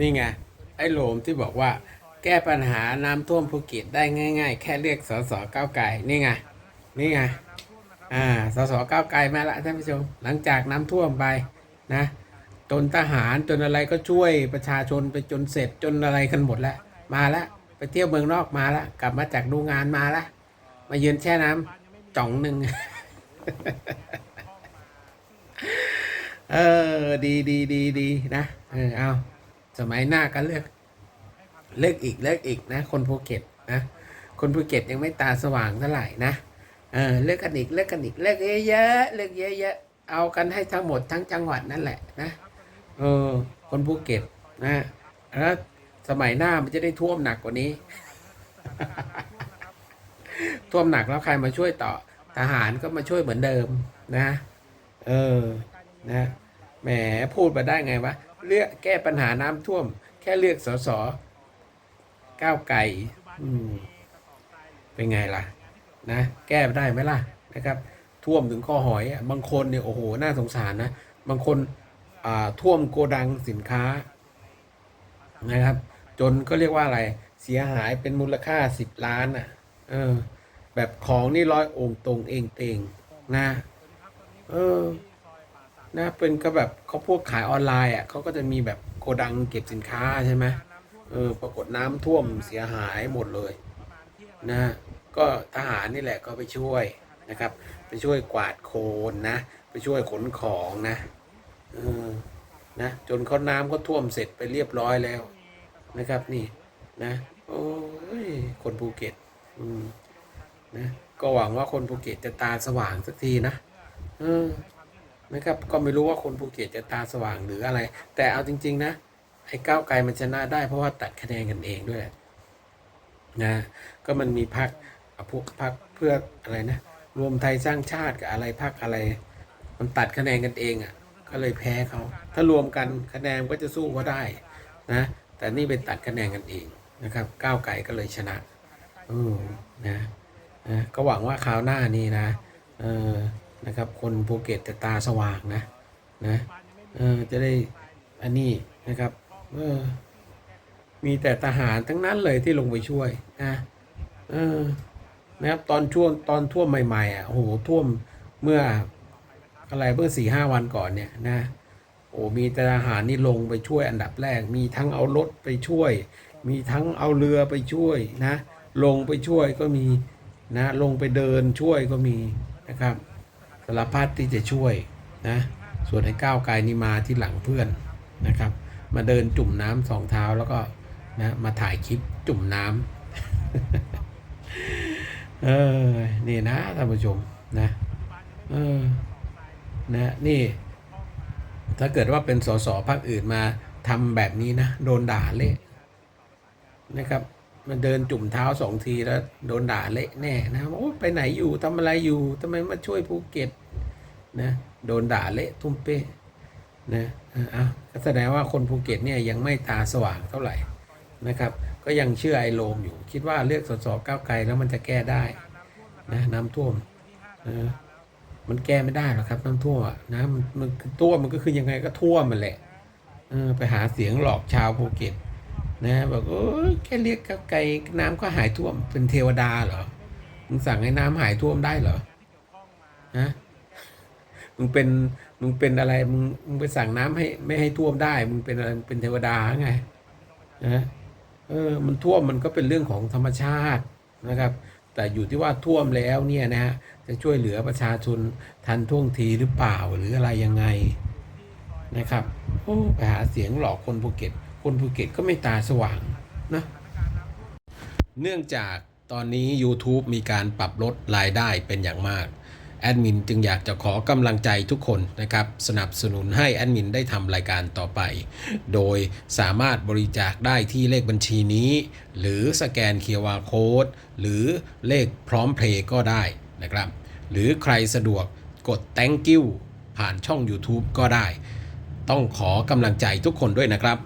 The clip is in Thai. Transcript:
นี่ไง ไอ้โหลมที่บอกว่า แก้ปัญหาน้ำท่วมภูเก็ตได้ง่าย ๆ แค่เรียกสสก้าวไก่นี่ไง นี่ไง อ่า สสก้าวไก่มาละท่านผู้ชม หลังจากน้ำท่วมไปนะ จนทหารจนอะไรก็ช่วยประชาชนไปจนเสร็จจนอะไรกันหมดแล้ว มาล้วไปเที่ยวเมืองนอกมาล้วกลับมาจากดูงานมาล้วมายืนแช่น้ำจ่องหนึ่งเออ ดีดีดีดีนะ เออ เอา สมัยหน้าก็เลือกเลือกอีกเลือกอีกนะ คนภูเก็ตนะคนภูเก็ตยังไม่ตาสว่างเท่าไหร่นะเออเลือกกันอีกเลือกกันอีกเลือกเยอะๆเลือกเยอะๆเอากันให้ทั้งหมดทั้งจังหวัดนั่นแหละนะเออคนภูเก็ตนะแล้วสมัยหน้ามันจะได้ท่วมหนักกว่านี้ ท่วมหนักแล้วใครมาช่วยต่อทหารก็มาช่วยเหมือนเดิมนะ เออ นะ แหมพูดมาได้ไงวะเลือกแก้ปัญหาน้ำท่วม แค่เลือกสสก้าวไก่เป็นไงล่ะ นะ แก้ได้ไหมล่ะนะครับ ท่วมถึงข้อหอยบางคนเนี่ยโอ้โหน่าสงสารนะบางคนอ่าท่วมโกดังสินค้านะครับ จนก็เรียกว่าอะไร เสียหายเป็นมูลค่าสิบล้านอะ เออ แบบของนี่ร้อยองค์ตรงเองเตงนะ เออ นะเป็นก็แบบเขาพวกขายออนไลน์อะเขาก็จะมีแบบโกดังเก็บสินค้าใช่ไหมเออปรากฏน้ำท่วมเสียหายหมดเลยนะก็ทหารนี่แหละก็ไปช่วยนะครับ ไปช่วยกวาดโคลนนะ ไปช่วยขนของนะเออนะจนเขาน้ำก็ท่วมเสร็จไปเรียบร้อยแล้วนะครับนี่นะโอ้ยคนภูเก็ตอืมนะก็หวังว่าคนภูเก็ตจะตาสว่างสักทีนะเออ นะครับก็ไม่รู้ว่าคนภูเก็ตจะตาสว่างหรืออะไร แต่เอาจริง ๆ นะไอ้ก้าวไกลมันชนะได้เพราะว่าตัดคะแนนกันเองด้วยนะก็มันมีพักพวกพักเพื่ออะไรนะ รวมไทยสร้างชาติกับอะไรพักอะไร มันตัดคะแนนกันเองอะ ก็เลยแพ้เขาถ้ารวมกันคะแนนก็จะสู้เขาได้นะแต่นี่เป็นตัดคะแนนกันเองนะครับก้าวไกลก็เลยชนะเออนะนะก็หวังว่าคราวหน้านี้นะเออ นะครับ คนภูเก็ตจะตาสว่างนะนะเออจะได้อันนี้นะครับเออมีแต่ทหารทั้งนั้นเลยที่ลงไปช่วยนะเออนะครับตอนช่วงตอนท่วมใหม่ๆอะโอ้โหท่วมเมื่ออะไรเมื่อสี่ห้าวันก่อนเนี่ยนะโอ้มีแต่ทหารนี่ลงไปช่วยอันดับแรก มีทั้งเอารถไปช่วย มีทั้งเอาเรือไปช่วยนะ ลงไปช่วยก็มีนะลงไปเดินช่วยก็มีนะครับ สารพัดที่จะช่วยนะส่วนไอ้ก้าวไกลนี่มาที่หลังเพื่อนนะครับ มาเดินจุ่มน้ำสองเท้าแล้วก็นะมาถ่ายคลิปจุ่มน้ำเออนี่นะท่านผู้ชมนะเออนะนี่ ถ้าเกิดว่าเป็นสสพรรคอื่นมาทำแบบนี้นะ โดนด่าเละนะครับ มันเดินจุ่มเท้าสองทีแล้วโดนด่าเละแน่นะโอ้ไปไหนอยู่ทำอะไรอยู่ทำไมมาช่วยภูเก็ตนะโดนด่าเละทุ่มเป้นะออเอาก็แสดงว่าคนภูเก็ตเนี่ยยังไม่ตาสว่างเท่าไหร่นะครับ ก็ยังเชื่อไอ้โลมอยู่ คิดว่าเลือกสสก้าวไกลแล้วมันจะแก้ได้นะน้ำท่วมเออมันแก้ไม่ได้หรอกครับน้ำท่วมนะมันมันท่วมันก็คือยังไงก็ท่วมมันแหละไปหาเสียงหลอกชาวภูเก็ต นะบอกโอ้ยแค่เรียกก้าวไกลน้ำก็หายท่วมเป็นเทวดาเหรอมึงสั่งให้น้ำหายท่วมได้เหรอฮะมึงเป็นมึงเป็นอะไรมึงมึงไปสั่งน้ำให้ไม่ให้ท่วมได้ มึงเป็นอะไรเป็นเทวดาไงนะเออมันท่วมมันก็เป็นเรื่องของธรรมชาตินะครับ แต่อยู่ที่ว่าท่วมแล้วเนี่ยนะฮะจะช่วยเหลือประชาชนทันท่วงทีหรือเปล่าหรืออะไรยังไงนะครับโอ้ไปหาเสียงหลอกคนภูเก็ต คนภูเก็ตก็ไม่ตาสว่างนะเนื่องจากตอนนี้ YouTube มีการปรับลดรายได้เป็นอย่างมากแอดมินจึงอยากจะขอกำลังใจทุกคนนะครับ สนับสนุนให้แอดมินได้ทำรายการต่อไป โดยสามารถบริจาคได้ที่เลขบัญชีนี้ หรือสแกน QR Code หรือเลขพร้อมเพลย์ก็ได้นะครับ หรือใครสะดวกกด thank you ผ่านช่อง YouTube ก็ได้ ต้องขอกำลังใจทุกคนด้วยนะครับ